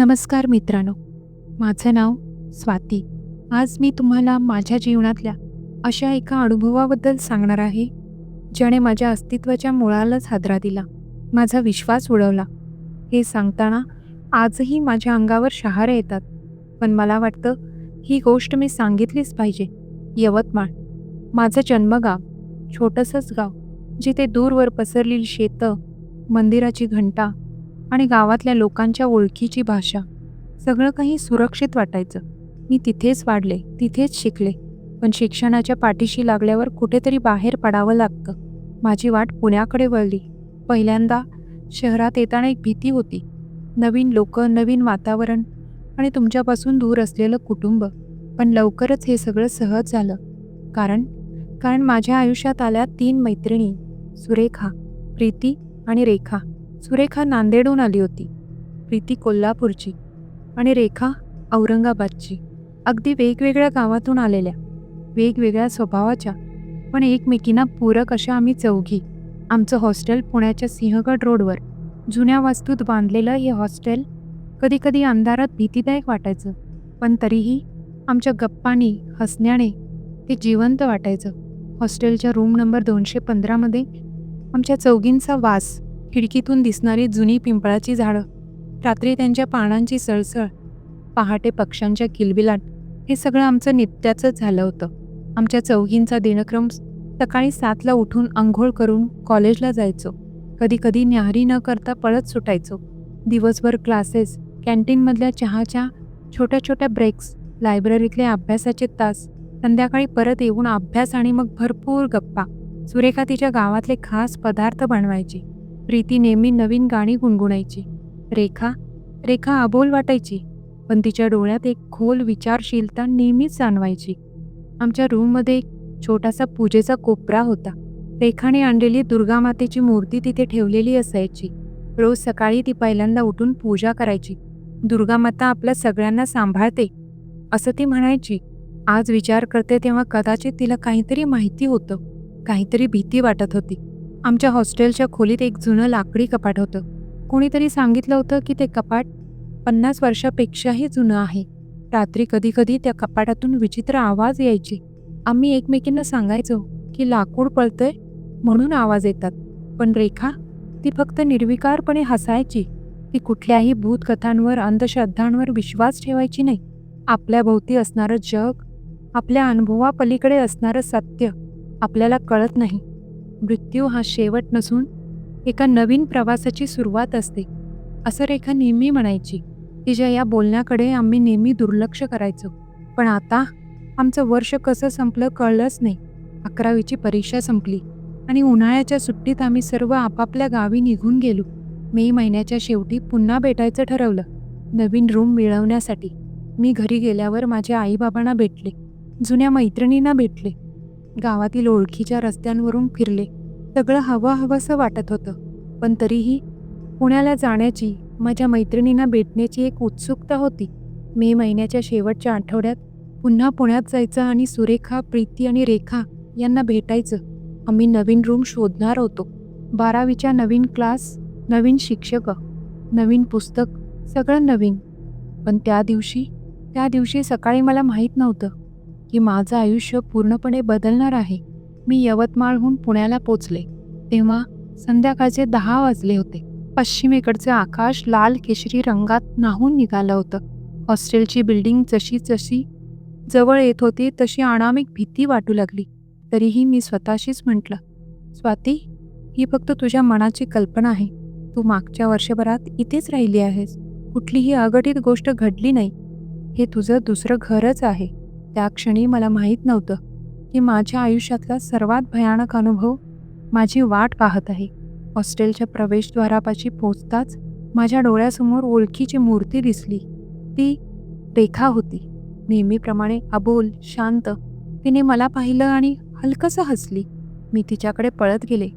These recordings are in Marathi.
नमस्कार मित्रांनो. माझं नाव स्वाती. आज मी तुम्हाला माझ्या जीवनातल्या अशा एका अनुभवाबद्दल सांगणार आहे ज्याने माझ्या अस्तित्वाच्या मुळालाच हादरा दिला माझा विश्वास उडवला. हे सांगताना आजही माझ्या अंगावर शहारे येतात पण मला वाटतं ही गोष्ट मी सांगितलीच पाहिजे. यवतमाळ. माझं जन्मगाव छोटंसंच गाव जिथे दूरवर पसरलेली शेतं मंदिराची घंटा आणि गावातल्या लोकांच्या ओळखीची भाषा. सगळं काही सुरक्षित वाटायचं. मी तिथेच वाढले तिथेच शिकले. पण शिक्षणाच्या पाठीशी लागल्यावर कुठेतरी बाहेर पडावं लागतं. माझी वाट पुण्याकडे वळली. पहिल्यांदा शहरात येताना एक भीती होती. नवीन लोक नवीन वातावरण आणि तुमच्यापासून दूर असलेलं कुटुंब. पण लवकरच हे सगळं सहज झालं. कारण कारण माझ्या आयुष्यात आल्या तीन मैत्रिणी. सुरेखा प्रीती आणि रेखा. सुरेखा नांदेडहून आली होती. प्रीती कोल्हापूरची आणि रेखा औरंगाबादची. अगदी वेगवेगळ्या गावातून आलेल्या. वेगवेगळ्या स्वभावाच्या. पण एकमेकींना पूरक अशा आम्ही चौघी. आमचं हॉस्टेल पुण्याच्या सिंहगड रोडवर. जुन्या वास्तूत बांधलेलं हे हॉस्टेल कधीकधी अंधारात भीतीदायक वाटायचं. पण तरीही आमच्या गप्पाने हसण्याने ते जिवंत वाटायचं. हॉस्टेलच्या रूम नंबर दोनशे पंधरामध्ये आमच्या चौघींचा वास खिडकीतून दिसणारी जुनी पिंपळाची झाडं रात्री त्यांच्या पानांची सळसळ पहाटे पक्ष्यांच्या किलबिलाट हे सगळं आमचं नित्याचंच झालं होतं. आमच्या चौघींचा दिनक्रम सकाळी सातला उठून आंघोळ करून कॉलेजला जायचो. कधी कधी न्याहारी न करता पळत सुटायचो. दिवसभर क्लासेस कॅन्टीनमधल्या चहाच्या छोट्या छोट्या ब्रेक्स लायब्ररीतले अभ्यासाचे तास संध्याकाळी परत येऊन अभ्यास आणि मग भरपूर गप्पा. सुरेखा तिच्या गावातले खास पदार्थ बनवायची. प्रीती नेहमी नवीन गाणी गुणगुणायची. रेखा रेखा अबोल वाटायची पण तिच्या डोळ्यात एक खोल विचारशीलता नेहमीच जाणवायची. आमच्या रूममध्ये एक छोटासा पूजेचा कोपरा होता. रेखाने आणलेली दुर्गामातेची मूर्ती तिथे ठेवलेली असायची. रोज सकाळी ती पहिल्यांदा उठून पूजा करायची. दुर्गामाता आपल्या सगळ्यांना सांभाळते. असं ती म्हणायची. आज विचार करते तेव्हा कदाचित तिला काहीतरी माहिती होतं. काहीतरी भीती वाटत होती. आमच्या हॉस्टेलच्या खोलीत एक जुनं लाकडी कपाट होतं. कोणीतरी सांगितलं होतं की ते कपाट पन्नास वर्षापेक्षाही जुनं आहे. रात्री कधीकधी त्या कपाटातून विचित्र आवाज यायचे. आम्ही एकमेकींना सांगायचो की लाकूड पळतंय म्हणून आवाज येतात. पण रेखा ती फक्त निर्विकारपणे हसायची. ती कुठल्याही भूतकथांवर अंधश्रद्धांवर विश्वास ठेवायची नाही. आपल्या भोवती असणारं जग आपल्या अनुभवापलीकडे असणारं सत्य आपल्याला कळत नाही. मृत्यू हा शेवट नसून एका नवीन प्रवासाची सुरुवात असते असं रेखा नेहमी म्हणायची. तिच्या या बोलण्याकडे आम्ही नेहमी दुर्लक्ष करायचो. पण आता आमचं वर्ष कसं संपलं कळलंच नाही. अकरावीची परीक्षा संपली आणि उन्हाळ्याच्या सुट्टीत आम्ही सर्व आपापल्या गावी निघून गेलो. मे महिन्याच्या शेवटी पुन्हा भेटायचं ठरवलं नवीन रूम मिळवण्यासाठी. मी घरी गेल्यावर माझ्या आईबाबांना भेटले जुन्या मैत्रिणींना भेटले गावातील ओळखीच्या रस्त्यांवरून फिरले. सगळं हवं हवंसं वाटत होतं. पण तरीही पुण्याला जाण्याची माझ्या मैत्रिणींना भेटण्याची एक उत्सुकता होती. मे महिन्याच्या शेवटच्या आठवड्यात पुन्हा पुण्यात जायचं आणि सुरेखा प्रीती आणि रेखा यांना भेटायचं. आम्ही नवीन रूम शोधणार होतो. बारावीच्या नवीन क्लास नवीन शिक्षक नवीन पुस्तक सगळं नवीन. पण त्या दिवशी त्या दिवशी सकाळी मला माहीत नव्हतं. की माझं आयुष्य पूर्णपणे बदलणार आहे. मी यवतमाळहून पुण्याला पोचले. तेव्हा संध्याकाळचे दहा वाजले होते. पश्चिमेकडचे आकाश लाल केशरी रंगात नाहून निघालं होतं. हॉस्टेलची बिल्डिंग जशी जशी जवळ येत होती तशी अनामिक भीती वाटू लागली. तरीही मी स्वतःशीच म्हटलं स्वाती ही फक्त तुझ्या मनाची कल्पना आहे. तू मागच्या वर्षभरात इथेच राहिली आहेस. कुठलीही अघटित गोष्ट घडली नाही. हे तुझं दुसरं घरच आहे. त्या क्षणी मला माहीत नव्हतं की माझ्या आयुष्यातला सर्वात भयानक अनुभव माझी वाट पाहत आहे. हॉस्टेलच्या प्रवेशद्वारापाशी पोचताच माझ्या डोळ्यासमोर ओळखीची मूर्ती दिसली. ती रेखा होती. नेहमीप्रमाणे अबोल शांत तिने मला पाहिलं आणि हलकंसं हसली. मी तिच्याकडे पळत गेले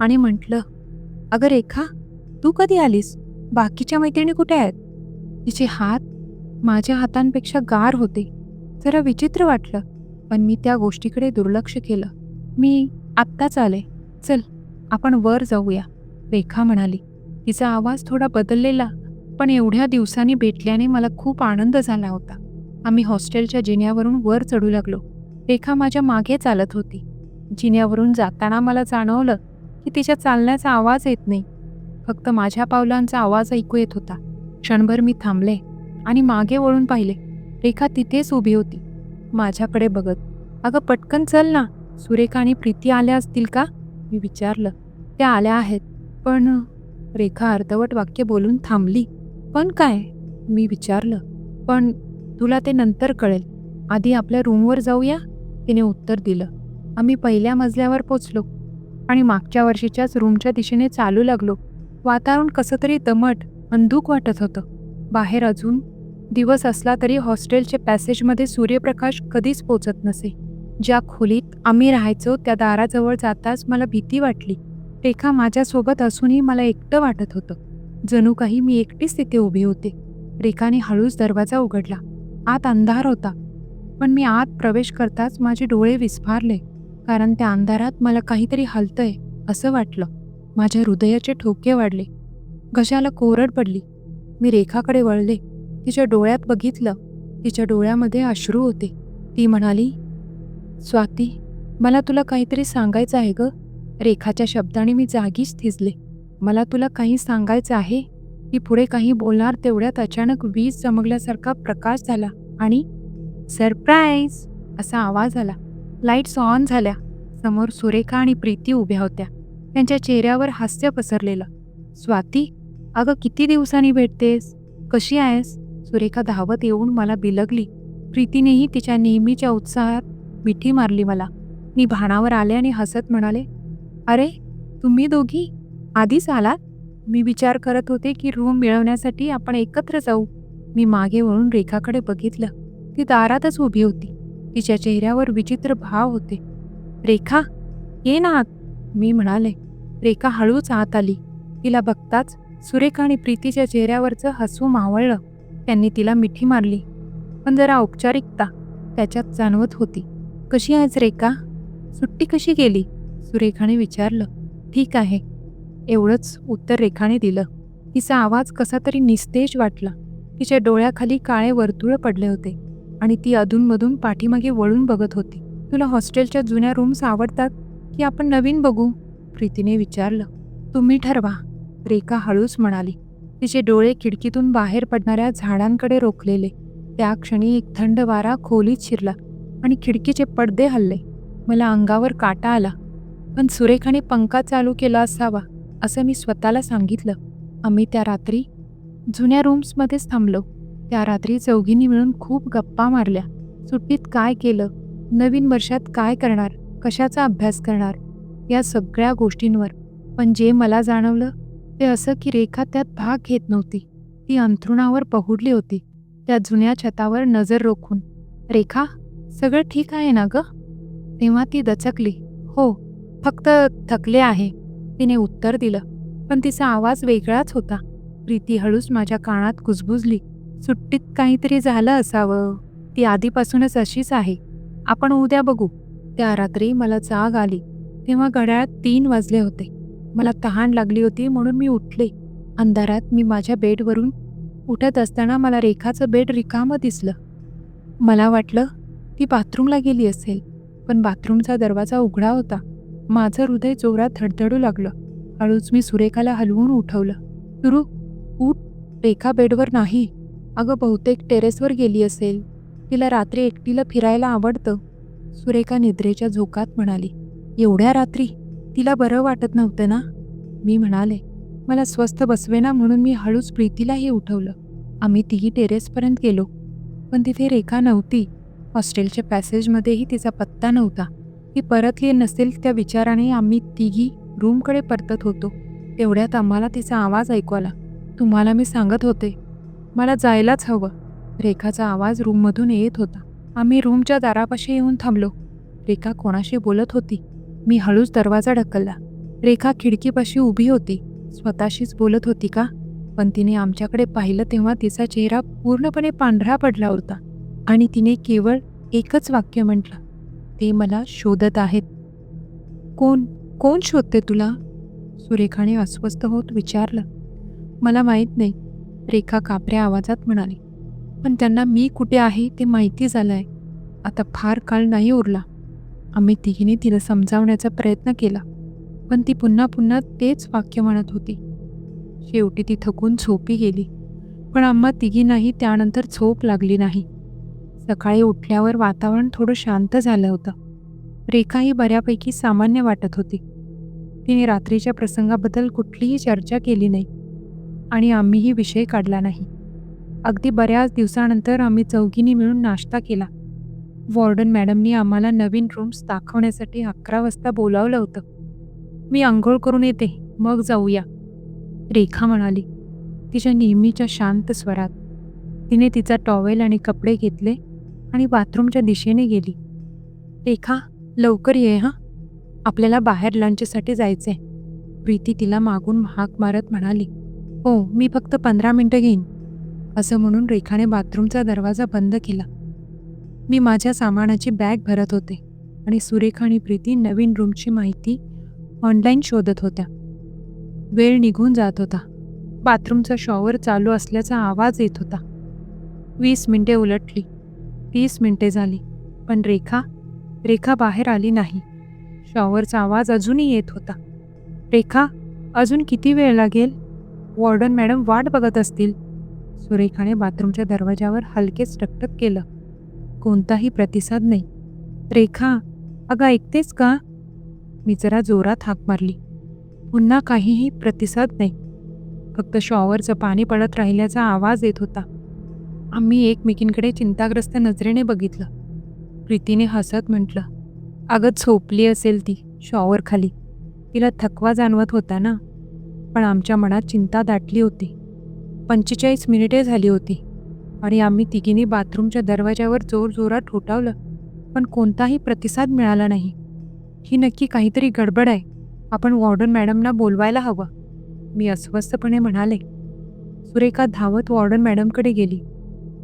आणि म्हटलं अगं रेखा तू कधी आलीस? बाकीच्या मैत्रिणी कुठे आहेत? तिचे हात माझ्या हातांपेक्षा गार होते. जरा विचित्र वाटलं पण मी त्या गोष्टीकडे दुर्लक्ष केलं. मी आत्ताच आले. चल आपण वर जाऊया रेखा म्हणाली. तिचा आवाज थोडा बदललेला पण एवढ्या दिवसांनी भेटल्याने मला खूप आनंद झाला होता. आम्ही हॉस्टेलच्या जिन्यावरून वर चढू लागलो. रेखा माझ्या मागे चालत होती. जिन्यावरून जाताना मला जाणवलं की तिच्या चालण्याचा आवाज येत नाही. फक्त माझ्या पावलांचा आवाज ऐकू येत होता. क्षणभर मी थांबले आणि मागे वळून पाहिले. रेखा तिथेच उभी होती. माझ्याकडे बघत अगं पटकन चल ना. सुरेखा आणि प्रीती आल्या असतील का? मी विचारलं. त्या आल्या आहेत पण रेखा अर्धवट वाक्य बोलून थांबली. पण काय? मी विचारलं. पण तुला ते नंतर कळेल. आधी आपल्या रूमवर जाऊया. तिने उत्तर दिलं. आम्ही पहिल्या मजल्यावर पोचलो आणि मागच्या वर्षीच्याच रूमच्या दिशेने चालू लागलो. वातावरण कसं तरी दमट अंधूक वाटत होतं. बाहेर अजून दिवस असला तरी हॉस्टेलच्या पॅसेजमध्ये सूर्यप्रकाश कधीच पोचत नसे. ज्या खोलीत आम्ही राहायचो त्या दाराजवळ जाताच मला भीती वाटली. रेखा माझ्यासोबत असूनही मला एकटं वाटत होतं. जणू काही मी एकटीच तिथे उभी होते. रेखाने हळूच दरवाजा उघडला. आत अंधार होता. पण मी आत प्रवेश करताच माझे डोळे विस्फारले कारण त्या अंधारात मला काहीतरी हलतंय असं वाटलं. माझ्या हृदयाचे ठोके वाढले. घशाला कोरड पडली. मी रेखाकडे वळले. तिच्या डोळ्यात बघितलं. तिच्या डोळ्यामध्ये अश्रू होते. ती म्हणाली स्वाती मला तुला काहीतरी सांगायचं आहे ग. रेखाच्या शब्दाने मी जागीच थिजले. मला तुला काही सांगायचं आहे. ती पुढे काही बोलणार तेवढ्यात अचानक वीज चमकल्यासारखा प्रकाश झाला आणि सरप्राईज! असा आवाज आला. लाईट्स ऑन झाल्या. समोर सुरेखा आणि प्रीती उभ्या होत्या. त्यांच्या चेहऱ्यावर हास्य पसरलेलं. स्वाती अगं किती दिवसांनी भेटतेस? कशी आहेस? सुरेखा धावत येऊन मला बिलगली. प्रीतीनेही तिच्या नेहमीच्या उत्साहात मिठी मारली मला. मी भाणावर आले आणि हसत म्हणाले अरे तुम्ही दोघी आधीच आलात? मी विचार करत होते की रूम मिळवण्यासाठी आपण एकत्र जाऊ. मी मागे वळून रेखाकडे बघितलं. ती दारातच उभी होती. तिच्या चेहऱ्यावर विचित्र भाव होते. रेखा ये ना आत. मी म्हणाले. रेखा हळूच आत आली. तिला बघताच सुरेखा आणि प्रीतीच्या चेहऱ्यावरचं हसू मावळलं. त्यांनी तिला मिठी मारली. पण जरा औपचारिकता त्याच्यात जाणवत होती. कशी आहेस रेखा? सुट्टी कशी गेली? सुरेखाने विचारलं. ठीक आहे. एवढंच उत्तर रेखाने दिलं. तिचा आवाज कसा तरी निस्तेज वाटला. तिच्या डोळ्याखाली काळे वर्तुळ पडले होते आणि ती अधूनमधून पाठीमागे वळून बघत होती. तुला हॉस्टेलच्या जुन्या रूम्स आवडतात की आपण नवीन बघू? प्रीतीने विचारलं. तुम्ही ठरवा रेखा हळूच म्हणाली. तिचे डोळे खिडकीतून बाहेर पडणाऱ्या झाडांकडे रोखलेले. त्या क्षणी एक थंड वारा खोलीत शिरला आणि खिडकीचे पडदे हल्ले. मला अंगावर काटा आला. पण सुरेखाने पंखा चालू केला असावा असं मी स्वतःला सांगितलं. आम्ही त्या रात्री जुन्या रूम्समध्येच थांबलो. त्या रात्री चौघींनी मिळून खूप गप्पा मारल्या. सुट्टीत काय केलं? नवीन वर्षात काय करणार? कशाचा अभ्यास करणार? या सगळ्या गोष्टींवर. पण जे मला जाणवलं ते असं की रेखा त्यात भाग घेत नव्हती. ती अंथरुणावर पहुडली होती. त्या जुन्या छतावर नजर रोखून रेखा सगळं ठीक आहे ना ग? तेव्हा ती दचकली. हो फक्त थकले आहे. तिने उत्तर दिलं पण तिचा आवाज वेगळाच होता. प्रीती हळूच माझ्या कानात कुजबुजली. सुट्टीत काहीतरी झालं असावं. ती आधीपासूनच अशीच आहे. आपण उद्या बघू. त्या रात्री मला जाग आली. तेव्हा घड्याळात तीन वाजले होते. मला तहान लागली होती म्हणून मी उठले. अंधारात मी माझ्या बेडवरून उठत असताना मला रेखाचं बेड रिकामं दिसलं. मला वाटलं ती बाथरूमला गेली असेल पण बाथरूमचा दरवाजा उघडा होता. माझं हृदय जोरात धडधडू लागलं. हळूच मी सुरेखाला हलवून उठवलं. सुरू उठ रेखा बेडवर नाही. अगं बहुतेक टेरेसवर गेली असेल. तिला रात्री एकटीला फिरायला आवडतं. सुरेखा निद्रेच्या झोकात म्हणाली एवढ्या रात्री तिला बरं वाटत नव्हतं ना? मी म्हणाले मला स्वस्थ बसवेना म्हणून मी हळूच प्रीतीलाही उठवलं. आम्ही तिघी टेरेसपर्यंत गेलो. पण तिथे रेखा नव्हती. हॉस्टेलच्या पॅसेजमध्येही तिचा पत्ता नव्हता. ती परतली नसेल त्या विचाराने आम्ही तिघी रूमकडे परतत होतो. तेवढ्यात आम्हाला तिचा आवाज ऐकू आला. तुम्हाला मी सांगत होते. मला जायलाच हवं. रेखाचा आवाज रूममधून येत होता. आम्ही रूमच्या दारापाशी येऊन थांबलो. रेखा कोणाशी बोलत होती? मी हळूच दरवाजा ढकलला. रेखा खिडकीपाशी उभी होती. स्वतःशीच बोलत होती का? पण तिने आमच्याकडे पाहिलं तेव्हा तिचा चेहरा पूर्णपणे पांढरा पडला होता. आणि तिने केवळ एकच वाक्य म्हटलं. ते मला शोधत आहेत. कोण? कोण शोधते तुला? सुरेखाने अस्वस्थ होत विचारलं. मला माहीत नाही रेखा कापऱ्या आवाजात म्हणाली. पण त्यांना मी कुठे आहे ते माहिती झालं आहे आता फार काळ नाही उरला. आम्ही तिघीने तिला समजावण्याचा प्रयत्न केला पण ती पुन्हा पुन्हा तेच वाक्य म्हणत होती. शेवटी ती थकून झोपी गेली पण आम्हा तिघींनाही त्यानंतर झोप लागली नाही. सकाळी उठल्यावर वातावरण थोडं शांत झालं होतं. रेखाही बऱ्यापैकी सामान्य वाटत होती. तिने रात्रीच्या प्रसंगाबद्दल कुठलीही चर्चा केली नाही आणि आम्हीही विषय काढला नाही. अगदी बऱ्याच दिवसानंतर आम्ही चौघींनी मिळून नाश्ता केला. वॉर्डन मॅडमनी आम्हाला नवीन रूम्स दाखवण्यासाठी अकरा वाजता बोलावलं होतं. मी आंघोळ करून येते मग जाऊया. रेखा म्हणाली तिच्या नेहमीच्या शांत स्वरात. तिने तिचा टॉवेल आणि कपडे घेतले आणि बाथरूमच्या दिशेने गेली. रेखा लवकर ये हां? आपल्याला बाहेर लंचसाठी जायचंय. प्रीती तिला मागून हाक मारत म्हणाली हो मी फक्त पंधरा मिनटं घेईन. असं म्हणून रेखाने बाथरूमचा दरवाजा बंद केला. मी माझ्या सामानाची बॅग भरत होते आणि सुरेखा आणि प्रीती नवीन रूमची माहिती ऑनलाईन शोधत होत्या. वेळ निघून जात होता. बाथरूमचा शॉवर चालू असल्याचा आवाज येत होता. वीस मिनिटे उलटली. तीस मिनिटे झाली. पण रेखा रेखा बाहेर आली नाही. शॉवरचा आवाज अजूनही येत होता. रेखा अजून किती वेळ लागेल? वॉर्डन मॅडम वाट बघत असतील. सुरेखाने बाथरूमच्या दरवाजावर हलकेच टकटक केलं. कोणताही प्रतिसाद नाही. रेखा अगं ऐकतेस का? मी जरा जोरात हाक मारली. पुन्हा काहीही प्रतिसाद नाही. फक्त शॉवरचं पाणी पडत राहिल्याचा आवाज येत होता. आम्ही एकमेकींकडे चिंताग्रस्त नजरेने बघितलं. प्रीतीने हसत म्हटलं अगं झोपली असेल ती शॉवर खाली. तिला थकवा जाणवत होता ना? पण आमच्या मनात चिंता दाटली होती. पंचेचाळीस मिनिटे झाली होती. आणि आम्ही तिघींनी बाथरूमच्या दरवाजावर जोरजोरात ठोठावलं पण कोणताही प्रतिसाद मिळाला नाही. ही नक्की काहीतरी गडबड आहे. आपण वॉर्डन मॅडमना बोलवायला हवं. मी अस्वस्थपणे म्हणाले. सुरेखा धावत वॉर्डन मॅडमकडे गेली.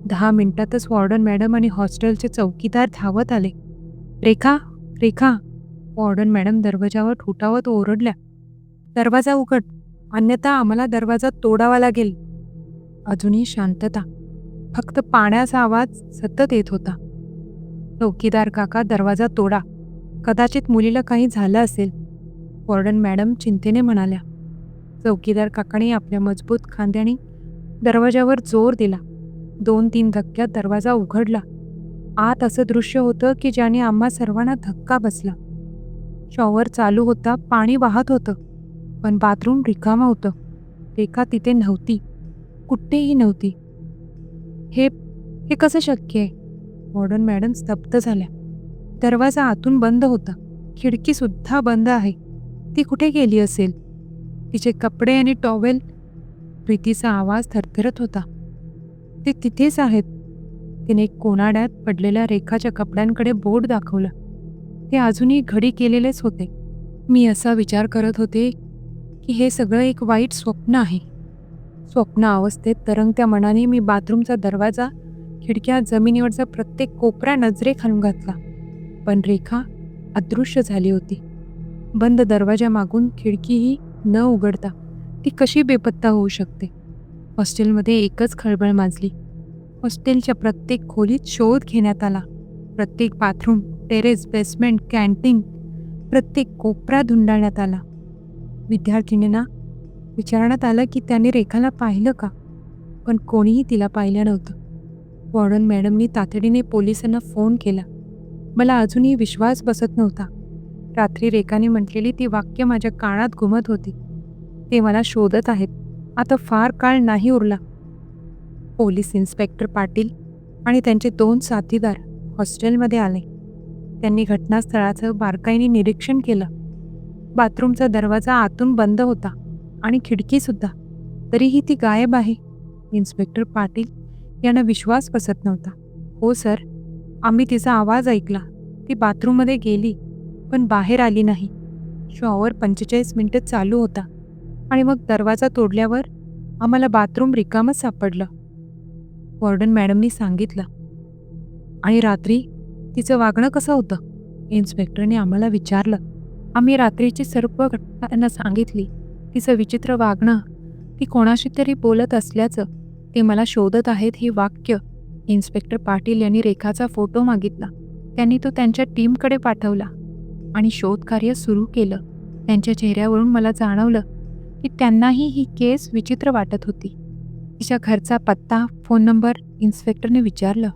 दहा मिनिटातच वॉर्डन मॅडम आणि हॉस्टेलचे चौकीदार धावत आले. रेखा रेखा. वॉर्डन मॅडम दरवाजावर ठोठावत ओरडल्या. दरवाजा उघड. अन्यथा आम्हाला दरवाजा तोडावा लागेल. अजूनही शांतता. फक्त पाण्याचा आवाज सतत येत होता. चौकीदार काका दरवाजा तोडा. कदाचित मुलीला काही झालं असेल वॉर्डन मॅडम चिंतेने म्हणाल्या. चौकीदार काकाने आपल्या मजबूत खांद्याने दरवाजावर जोर दिला. दोन तीन धक्क्यात दरवाजा उघडला. आत असं दृश्य होतं की ज्याने आम्हा सर्वांना धक्का बसला. शॉवर चालू होता पाणी वाहत होतं पण बाथरूम रिकामं होतं. रेखा तिथे नव्हती. कुठेही नव्हती. हे हे कसं शक्य आहे? मॉडर्न मॅडम स्तब्ध झाल्या. दरवाजा आतून बंद होता. खिडकीसुद्धा बंद आहे. ती कुठे गेली असेल? तिचे कपडे आणि टॉवेल? प्रीतीचा आवाज थरथरत होता. ते तिथेच आहेत. तिने कोनाड्यात पडलेल्या रेखाच्या कपड्यांकडे बोट दाखवलं. ते अजूनही घडी केलेलेच होते. मी असा विचार करत होते की हे सगळं एक वाईट स्वप्न आहे. स्वप्न अवस्थेत तरंगत्या मनाने मी बाथरूमचा दरवाजा खिडक्या जमिनीवरचा प्रत्येक कोपरा नजरे खालून घातला. पण रेखा अदृश्य झाली होती. बंद दरवाजामागून खिडकीही न उघडता ती कशी बेपत्ता होऊ शकते? हॉस्टेलमध्ये एकच खळबळ माजली. हॉस्टेलच्या प्रत्येक खोलीत शोध घेण्यात आला. प्रत्येक बाथरूम टेरेस बेसमेंट कॅन्टीन प्रत्येक कोपरा धुंडाळण्यात आला. विद्यार्थिनींना विचारण्यात आलं की त्याने रेखाला पाहिलं का? पण कोणीही तिला पाहिलं नव्हतं. वॉर्डन मॅडमनी तातडीने पोलिसांना फोन केला. मला अजूनही विश्वास बसत नव्हता. रात्री रेखाने म्हटलेली ती वाक्य माझ्या कानात घुमत होती. ते मला शोधत आहेत. आता फार काळ नाही उरला. पोलीस इन्स्पेक्टर पाटील आणि त्यांचे दोन साथीदार हॉस्टेलमध्ये आले. त्यांनी घटनास्थळाचं बारकाईने निरीक्षण केलं. बाथरूमचा दरवाजा आतून बंद होता. आणि खिडकीसुद्धा तरीही ती गायब आहे. इन्स्पेक्टर पाटील यांना विश्वास बसत नव्हता. हो सर. आम्ही तिचा आवाज ऐकला. ती बाथरूममध्ये गेली पण बाहेर आली नाही. शॉवर पंचेचाळीस मिनटं चालू होता आणि मग दरवाजा तोडल्यावर आम्हाला बाथरूम रिकामच सापडलं. वॉर्डन मॅडमनी सांगितलं. आणि रात्री तिचं वागणं कसं होतं? इन्स्पेक्टरने आम्हाला विचारलं. आम्ही रात्रीची सर्व घटना त्यांना सांगितली. तिचं विचित्र वागणं ती कोणाशी तरी बोलत असल्याचं ते मला शोधत आहेत हे वाक्य. इन्स्पेक्टर पाटील यांनी रेखाचा फोटो मागितला. त्यांनी तो त्यांच्या टीमकडे पाठवला आणि शोधकार्य सुरू केलं. त्यांच्या चेहऱ्यावरून मला जाणवलं की त्यांनाही ही केस विचित्र वाटत होती. तिच्या घरचा पत्ता फोन नंबर इन्स्पेक्टरने विचारलं.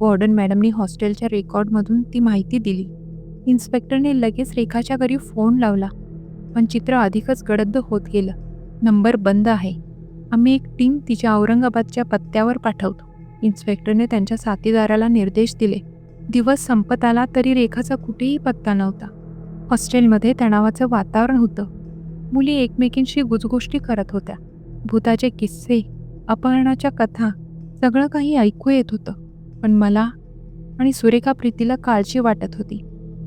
वॉर्डन मॅडमनी हॉस्टेलच्या रेकॉर्डमधून ती माहिती दिली. इन्स्पेक्टरने लगेच रेखाच्या घरी फोन लावला. पण चित्र अधिकच गडद होत गेलं. नंबर बंद आहे. आम्ही एक टीम तिच्या औरंगाबादच्या पत्त्यावर पाठवतो. इन्स्पेक्टरने त्यांच्या साथीदाराला निर्देश दिले. दिवस संपत आला तरी रेखाचा कुठेही पत्ता नव्हता. हॉस्टेलमध्ये तणावाचं वातावरण होतं. मुली एकमेकींशी गुजगोष्टी करत होत्या. भूताचे किस्से अपहरणाच्या कथा सगळं काही ऐकू येत होतं. पण मला आणि सुरेखा प्रीतीला काळजी वाटत होती.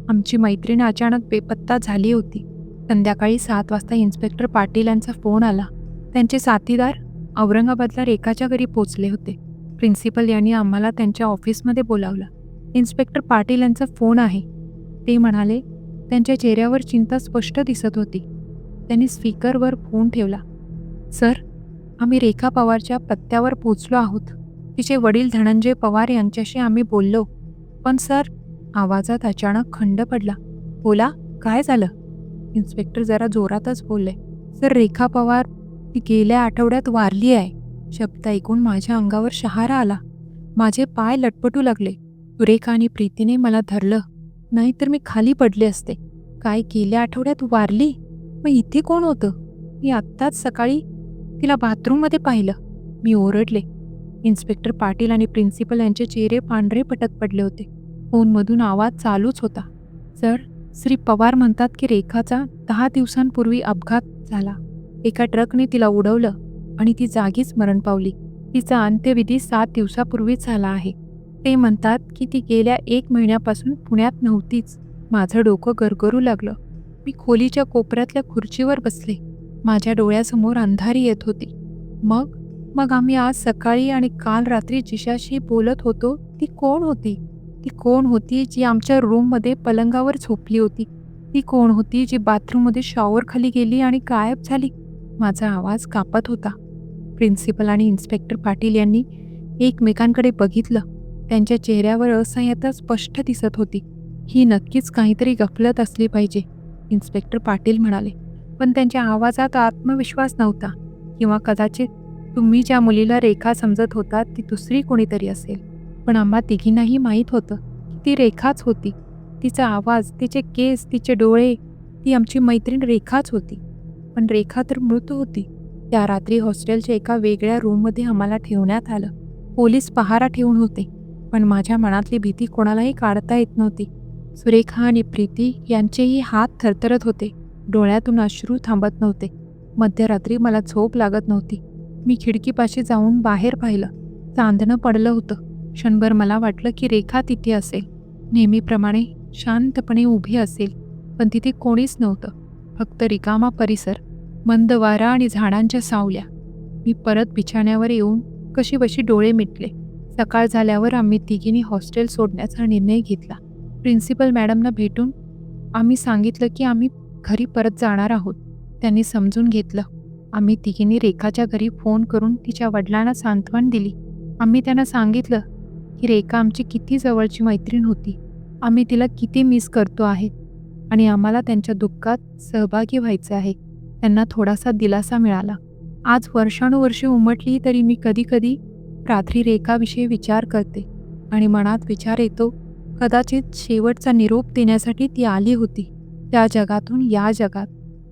आमची मैत्रीण अचानक बेपत्ता झाली होती. संध्याकाळी सात वाजता इन्स्पेक्टर पाटील यांचा फोन आला. त्यांचे साथीदार औरंगाबादला रेखाच्या घरी पोचले होते. प्रिन्सिपल यांनी आम्हाला त्यांच्या ऑफिसमध्ये बोलावलं. इन्स्पेक्टर पाटील यांचा फोन आहे. ते म्हणाले त्यांच्या चेहऱ्यावर चिंता स्पष्ट दिसत होती. त्यांनी स्पीकरवर फोन ठेवला. सर आम्ही रेखा पवारच्या पत्त्यावर पोचलो आहोत. तिचे वडील धनंजय पवार यांच्याशी आम्ही बोललो. पण सर आवाजात अचानक खंड पडला. बोला काय झालं? इन्स्पेक्टर जरा जोरातच बोलले सर रेखा पवार ती गेल्या आठवड्यात वारली आहे. शब्द ऐकून माझ्या अंगावर शहारा आला. माझे पाय लटपटू लागले. सुरेखा आणि प्रीतीने मला धरलं. नाहीतर मी खाली पडले असते. काय गेल्या आठवड्यात वारली? मग इथे कोण होतं? मी आत्ताच सकाळी तिला बाथरूममध्ये पाहिलं. मी ओरडले. इन्स्पेक्टर पाटील आणि प्रिन्सिपल यांचे चेहरे पांढरे पटक पडले होते. फोनमधून आवाज चालूच होता. सर श्री पवार म्हणतात की रेखाचा दहा दिवसांपूर्वी अपघात झाला. एका ट्रकने तिला उडवलं आणि ती जागीच मरण पावली. तिचा अंत्यविधी सात दिवसापूर्वीच झाला आहे. ते म्हणतात की ती गेल्या एक महिन्यापासून पुण्यात नव्हतीच. माझं डोकं गरगरू लागलं. मी खोलीच्या कोपऱ्यातल्या खुर्चीवर बसले. माझ्या डोळ्यासमोर अंधारी येत होती. मग? मग आम्ही आज सकाळी आणि काल रात्री जिशाशी बोलत होतो ती कोण होती? ती कोण होती जी आमच्या रूममध्ये पलंगावर झोपली होती? ती कोण होती जी बाथरूममध्ये शॉवर खाली गेली आणि गायब झाली? माझा आवाज कापत होता. प्रिन्सिपल आणि इन्स्पेक्टर पाटील यांनी एकमेकांकडे बघितलं. त्यांच्या चेहऱ्यावर असह्यता स्पष्ट दिसत होती. ही नक्कीच काहीतरी गफलत असली पाहिजे इन्स्पेक्टर पाटील म्हणाले. पण त्यांच्या आवाजात आत्मविश्वास नव्हता. किंवा कदाचित तुम्ही ज्या मुलीला रेखा समजत होता ती दुसरी कोणीतरी असेल. पण आम्हा तिघींनाही माहीत होतं की ती रेखाच होती. तिचा आवाज तिचे केस तिचे डोळे ती आमची मैत्रीण रेखाच होती. पण रेखा तर मृत होती. त्या रात्री हॉस्टेलच्या एका वेगळ्या रूममध्ये आम्हाला ठेवण्यात आलं. पोलीस पहारा ठेवून होते. पण माझ्या मनातली भीती कोणालाही काढता येत नव्हती. सुरेखा आणि प्रीती यांचेही हात थरथरत होते. डोळ्यातून अश्रू थांबत नव्हते. मध्यरात्री मला झोप लागत नव्हती. मी खिडकीपाशी जाऊन बाहेर पाहिलं. चांदणं पडलं होतं. क्षणभर मला वाटलं की रेखा तिथे असेल. नेहमीप्रमाणे शांतपणे उभी असेल पण तिथे कोणीच नव्हतं. फक्त रिकामा परिसर मंद वारा आणि झाडांच्या सावल्या. मी परत बिछाण्यावर येऊन कशी बशी डोळे मिटले. सकाळ झाल्यावर आम्ही तिघींनी हॉस्टेल सोडण्याचा निर्णय घेतला. प्रिन्सिपल मॅडमना भेटून आम्ही सांगितलं की आम्ही घरी परत जाणार आहोत. त्यांनी समजून घेतलं. आम्ही तिघींनी रेखाच्या घरी फोन करून तिच्या वडिलांना सांत्वन दिली. आम्ही त्यांना सांगितलं की रेखा आमची किती जवळची मैत्रीण होती. आम्ही तिला किती मिस करतो आहे. आणि आम्हाला त्यांच्या दुःखात सहभागी व्हायचं आहे. त्यांना थोडासा दिलासा मिळाला. आज वर्षानुवर्षे उमटली तरी मी कधीकधी रात्री रेखाविषयी विचार करते. आणि मनात विचार येतो कदाचित शेवटचा निरोप देण्यासाठी ती आली होती. त्या जगातून या जगात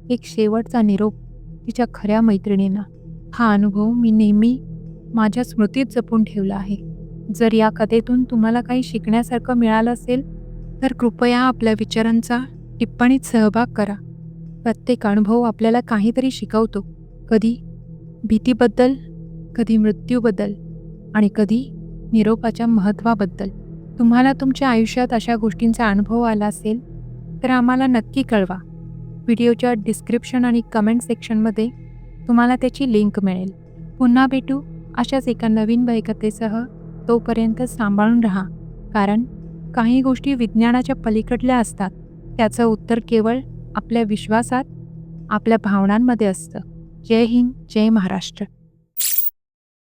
एक शेवटचा निरोप तिच्या खऱ्या मैत्रिणींना. हा अनुभव मी नेहमी माझ्या स्मृतीत जपून ठेवला आहे. जर या कथेतून तुम्हाला काही शिकण्यासारखं मिळालं असेल तर कृपया आपल्या विचारांचा टिप्पणीत सहभाग करा. प्रत्येक अनुभव आपल्याला काहीतरी शिकवतो. कधी भीतीबद्दल कधी मृत्यूबद्दल आणि कधी निरोपाच्या महत्त्वाबद्दल तुम्हाला तुमच्या आयुष्यात अशा गोष्टींचा अनुभव आला असेल तर आम्हाला नक्की कळवा. व्हिडिओच्या डिस्क्रिप्शन आणि कमेंट सेक्शनमध्ये तुम्हाला त्याची लिंक मिळेल. पुन्हा भेटू अशाच एका नवीन भयकथेसह तोपर्यंत सांभाळून राहा. कारण काही गोष्टी विज्ञानाच्या पलीकडल्या असतात. त्याचं उत्तर केवळ आपल्या विश्वासात आपल्या भावनांमध्ये असतं. जय हिंद जय महाराष्ट्र.